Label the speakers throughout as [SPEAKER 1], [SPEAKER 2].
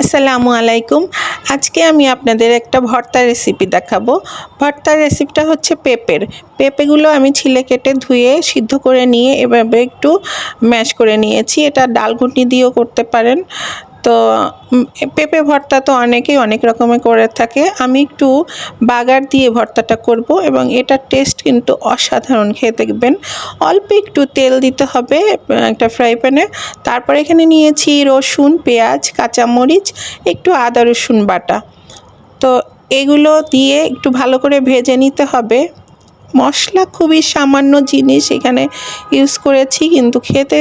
[SPEAKER 1] আসসালামু আলাইকুম। আজকে আমি আপনাদের একটা ভর্তা রেসিপি দেখাবো। ভর্তার রেসিপিটা হচ্ছে পেঁপের। পেঁপেগুলো আমি ছিলে কেটে ধুয়ে, সিদ্ধ করে নিয়ে এভাবে একটু ম্যাশ করে নিয়েছি। এটা ডাল ঘুটনি দিয়েও করতে পারেন। তো পেঁপে ভর্তা তো অনেকেই অনেক রকমের করে থাকে। আমি একটু বাগার দিয়ে ভর্তাটা করব এবং এটার টেস্ট কিন্তু অসাধারণ, খেয়ে দেখবেন। অল্প একটু তেল দিতে হবে একটা ফ্রাই প্যানে তারপর এখানে নিয়েছি রসুন, পেঁয়াজ, কাঁচামরিচ, একটু আদা রসুন বাটা। তো, এগুলো দিয়ে একটু ভালো করে ভেজে নিতে হবে। মশলা খুবই সামান্য জিনিস এখানে ইউজ করেছি, কিন্তু খেতে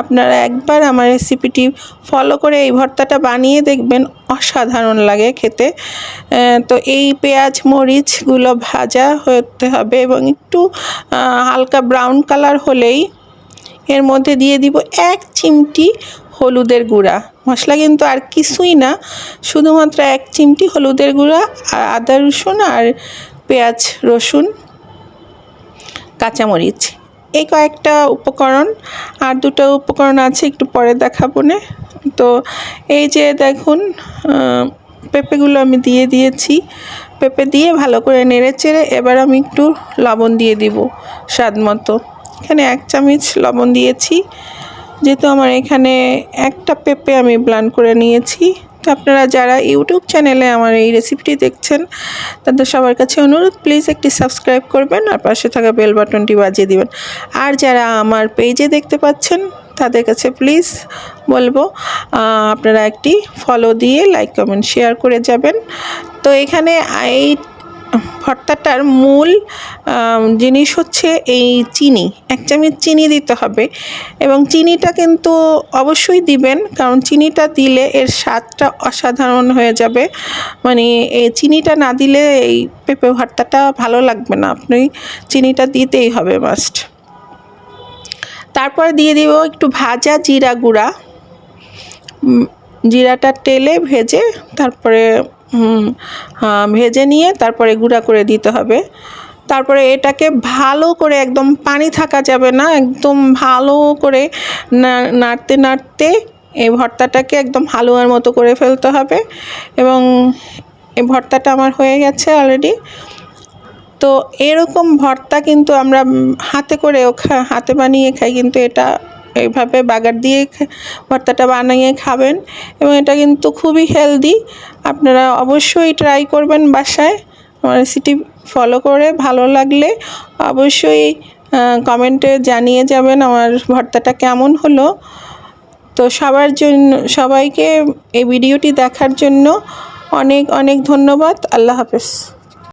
[SPEAKER 1] আপনারা একবার আমার রেসিপিটি ফলো করে এই ভর্তাটা বানিয়ে দেখবেন, অসাধারণ লাগে খেতে। তো এই পেঁয়াজ মরিচগুলো ভাজা হতে হবে এবং একটু হালকা ব্রাউন কালার হলেই এর মধ্যে দিয়ে দিব এক চিমটি হলুদের গুঁড়া। মশলা কিন্তু আর কিছুই না, শুধুমাত্র এক চিমটি হলুদের গুঁড়া আর আদা রসুন আর পেঁয়াজ রসুন। কাঁচামরিচ। এই কয়েকটা উপকরণ আর দুটো উপকরণ আছে, একটু পরে দেখাবো তো এই যে দেখুন পেঁপেগুলো আমি দিয়ে দিয়েছি। পেঁপে দিয়ে ভালো করে নেড়ে চেড়ে এবার আমি একটু লবণ দিয়ে দিব স্বাদ মতো। এখানে এক চামচ লবণ দিয়েছি। যেহেতু আমার এখানে একটা পেঁপে আমি ব্লান করে নিয়েছি। তো আপনারা যারা ইউটিউব চ্যানেলে আমার এই রেসিপিটি দেখছেন, তাদের সবার কাছে অনুরোধ প্লিজ একটি সাবস্ক্রাইব করবেন আর পাশে থাকা বেল বাটনটি বাজিয়ে দেবেন। আর যারা আমার পেজে দেখতে পাচ্ছেন, তাদের কাছে প্লিজ বলব আপনারা একটি ফলো দিয়ে লাইক কমেন্ট শেয়ার করে যাবেন। তো এখানে এই ভর্তাটার মূল জিনিস হচ্ছে এই চিনি। এক চামচ চিনি দিতে হবে এবং চিনিটা কিন্তু অবশ্যই দিবেন, কারণ চিনিটা দিলে এর স্বাদটা অসাধারণ হয়ে যাবে। মানে এই চিনিটা না দিলে এই পেঁপে ভর্তাটা ভালো লাগবে না। আপনি চিনিটা দিতেই হবে মাস্ট তারপরে দিয়ে দিব একটু ভাজা জিরা গুঁড়া। জিরাটা তেলে ভেজে তারপরে হুম, ভেজে নিয়ে তারপরে গুঁড়া করে দিতে হবে। তারপরে এটাকে ভালো করে একদম পানি থাকা যাবে না একদম ভালো করে নাড়তে নাড়তে এই ভর্তাটাকে একদম হালুয়ার মতো করে ফেলতে হবে এবং এই ভর্তাটা আমার হয়ে গেছে অলরেডি তো এরকম ভর্তা কিন্তু আমরা হাতে করেও হাতে বানিয়ে খাই কিন্তু এটা এইভাবে বাগার দিয়ে ভর্তাটা বানিয়ে খাবেন এবং এটা কিন্তু খুবই হেলদি আপনারা অবশ্যই ট্রাই করবেন বাসায়। আমার রেসিপি ফলো করে ভালো লাগলে অবশ্যই কমেন্টে জানিয়ে যাবেন আমার ভর্তাটা কেমন হলো। তো সবার জন্য, সবাইকে এই ভিডিওটি দেখার জন্য অনেক অনেক ধন্যবাদ। আল্লাহ হাফেজ।